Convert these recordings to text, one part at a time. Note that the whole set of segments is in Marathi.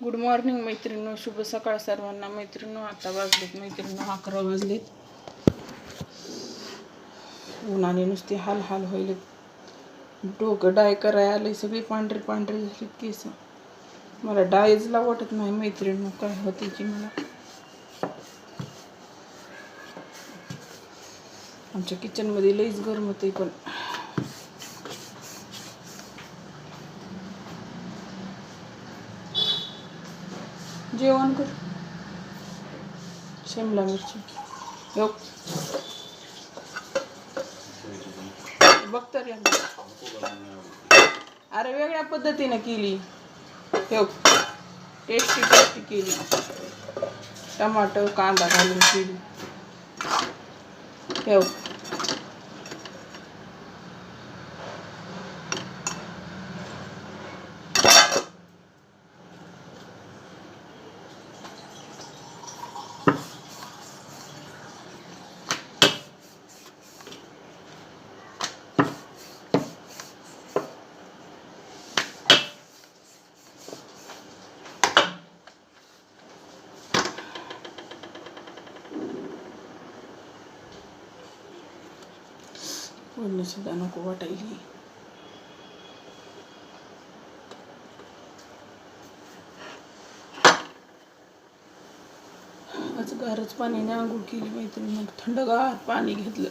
गुड मॉर्निंग मैत्रिणो शुभ सकाळ सर्वांना. मैत्रिणी आता वाजलेत. मैत्रिणींनो अकरा वाजलेत. उन्हाने नुसते हाल हाल होईल डोकं डाय करायला आले सगळी पांढरी पांढरी झाली केस. मला डायजला वाटत नाही मैत्रिणी काय होते की मला. आमच्या किचनमध्ये लईच गरम होते पण. जेवण कर. शिमला मिरची. योग बघ तर अरे वेगळ्या पद्धतीने केली. ठेव टेस्टी टेस्टी केली. टमाटर कांदा घालून केली. ठेव सुद्धा नको वाटायली आज गारच पाण्याने आंघोळ केली मैत्रिणी मग थंडगार पाणी घेतलं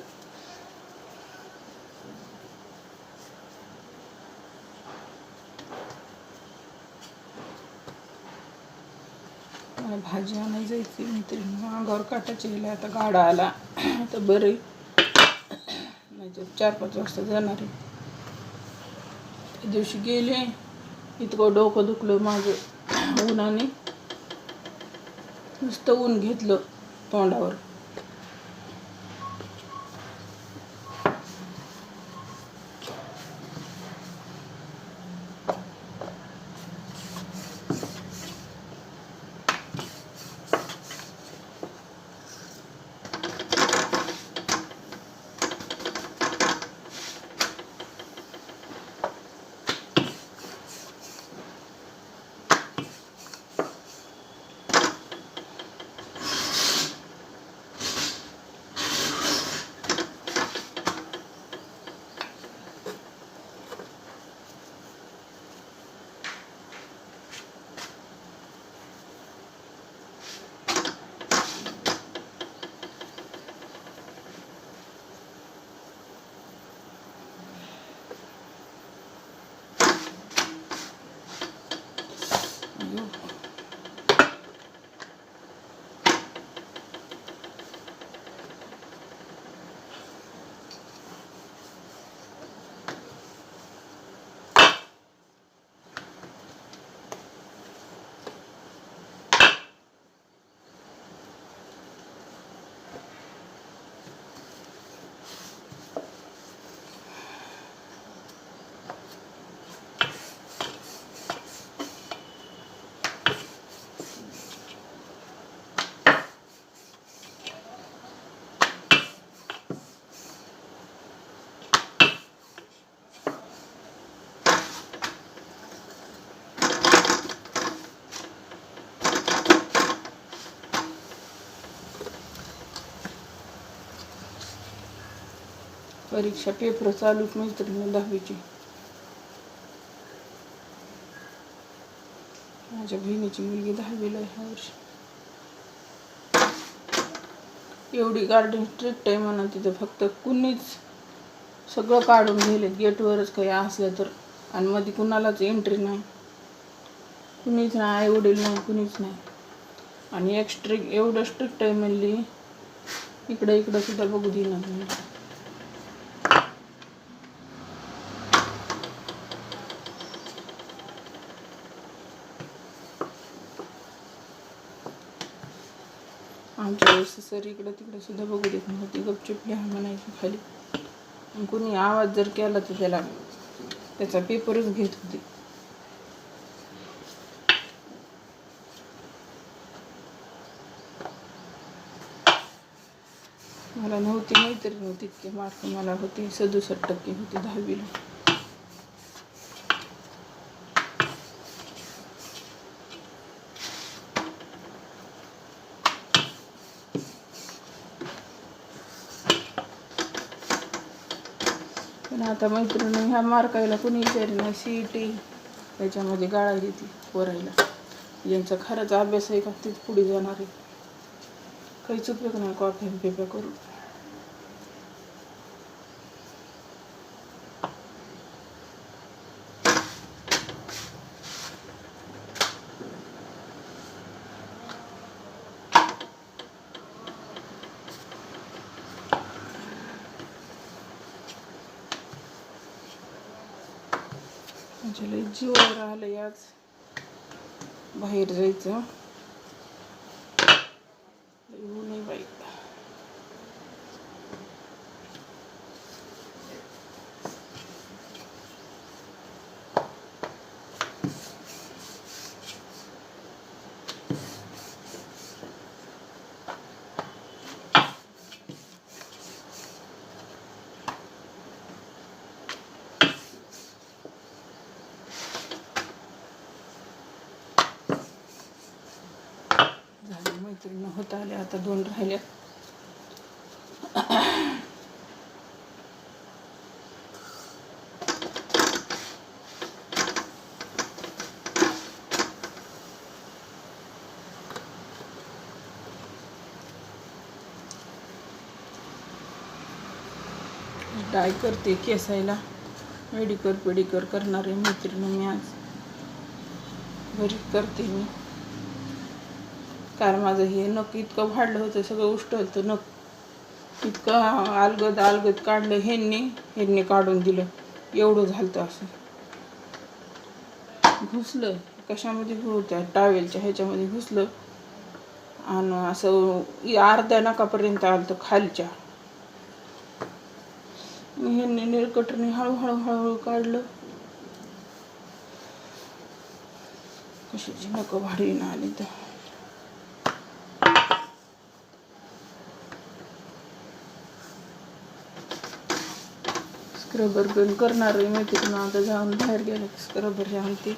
मला भाजी आणायला जायची मैत्रिणी अंगावर काटायची गेला आता गाडा आला आता बरं आहे. चार पाच वाजता जाणार आहे त्या दिवशी गेले इतकं डोकं दुखलं माझं उन्हाने नुसतं ऊन घेतलं तोंडावर परीक्षा पेपर चालूच मैत्रिणी दहावीची. माझ्या बहिणीची मुलगी दहावीला आहे ह्या वर्षी. एवढी गार्डन स्ट्रिक्ट आहे म्हणा तिथं फक्त कुणीच सगळं काढून गेले गेटवरच काही असलं तर. आणि मध्ये कुणालाच एंट्री नाही. कुणीच नाही आई वडील नाही कुणीच नाही. आणि एक स्ट्रिक एवढं स्ट्रिक्ट आहे म्हणली इकडं इकडं सुद्धा बघू दिलं नाही. आमच्या वेळेस सर इकडं तिकडं सुद्धा बघू देत नव्हती. गपचूप लिहा म्हणायची खाली. कोणी आवाज जर केला तर त्याला त्याचा पेपरच घेत होते. मला नव्हती मैत्री नव्हती इतके मार्क मला होते सदुसष्ट टक्के होते दहावीला. पण आता मैत्रिणी ह्या मार्कायला कुणी विचारी नाही सी ई टी त्याच्यामध्ये गाळा घेतली पोरायला. यांचा खरंच अभ्यास आहे का? तीच पुढे जाणार आहे. काहीच उपयोग नाही कॉपी पेपर करून. माझ्या लई जीवावर आलं आज बाहेर जायचं. लई ऊन बाई. झाले होत आले आता दोन राहिल्या. डाय करते केसायला. मेडिकर पेडिकर करणारे मैत्रिणी मी आज. घरी करते मी. कारण माझं हे नख इतकं वाढलं होतं सगळं उष्ट होतं नख. इतकं अलगद अलगद काढलं ह्यांनी ह्यांनी काढून दिलं. एवढं झालं असं. घुसलं. कशामध्ये होत्या? टावेलच्या ह्याच्यामध्ये घुसलं. आणि असं अर्ध्या नकापर्यंत आलं तर खालच्या. ह्यांनी निळकटने हळूहळू हळूहळू काढलं. कशाची नकं ना आली तर. स्क्रबर पण करणार आहे. माहिती पण आता जाऊन बाहेर गेलं स्क्रबर हे आणते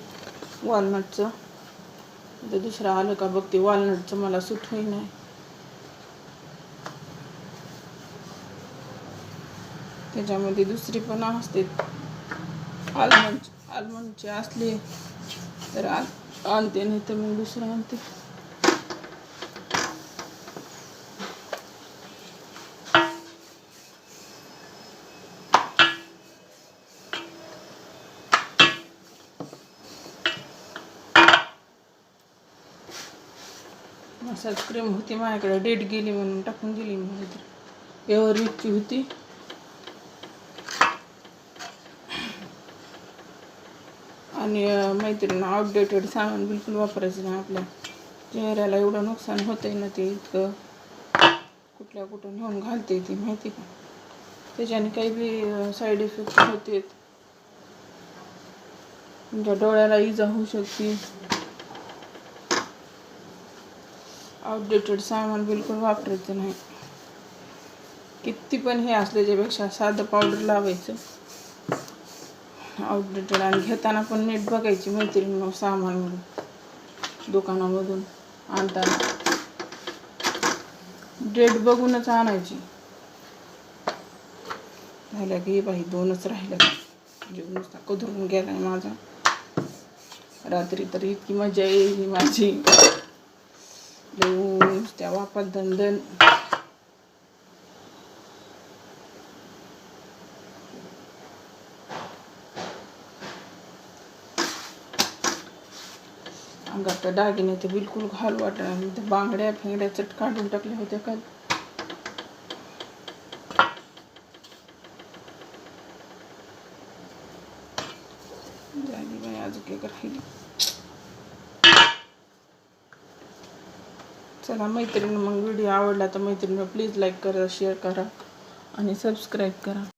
वॉलनटचं आता दुसरं आलं का बघते वॉलनटचं मला सूट होई नाही त्याच्यामध्ये दुसरी पण असते. आलमंड आलमंडची असली तर आणते नाही तर मग दुसरं आणते. मसाज क्रीम होती माझ्याकडे. डेट गेली म्हणून टाकून दिली मी तर एवर होती. आणि अं, अपडेटेड आउटडेटेड सामान बिलकुल वापरायचं नाही आपल्या. चेहऱ्याला एवढं नुकसान होतंय ना ते इतकं. कुठल्या कुठं नेऊन घालते ती माहिती का? त्याच्याने काही बी साईड इफेक्ट होते तुमच्या डोळ्याला इजा होऊ शकते. आउटडेटेड सामान बिलकुल वापरायचं नाही. किती पण हे असल्याच्यापेक्षा साधं पावडर लावायचं. आउटडेटेड आणि घेताना पण नीट बघायची मैत्रीण सामान दुकानामधून आणताना. डेट बघूनच आणायची. झाल्या की बाई दोनच राहिल्या जीव नुसता कधरून गेलाय माझा. रात्री तर इतकी मजा येईल माझी. लई नुसत्या वापात दंदन अंगात तर दागिने तर बिलकुल घाल वाटणार त्या बांगड्या फेंगड्या चट काढून टाकल्या होत्या काल. झाली बाई अजून एक राहिली. चला मैत्रिणी मग व्हिडिओ आवडला तर मैत्रिणी प्लीज लाईक करा शेअर करा आणि सबस्क्राईब करा.